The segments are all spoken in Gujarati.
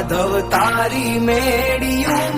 માધવ તારી મેળિયું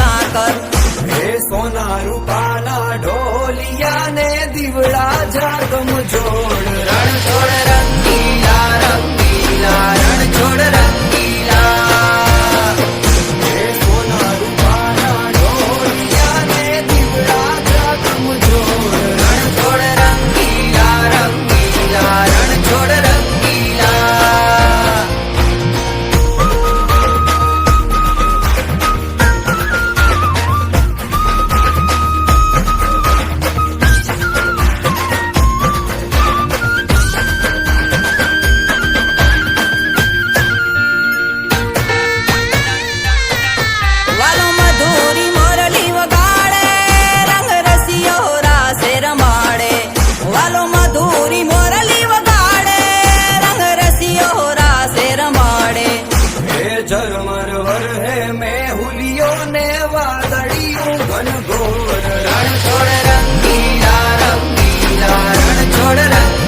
ચર્ચા કર. હે સોના રૂપાલા ઢોલિયા ને દીવડા જાગમ જોર ને વાદળીયું ઘનઘોર રણ છોડ રંગીલા રંગીલા રણ છોડ રંગ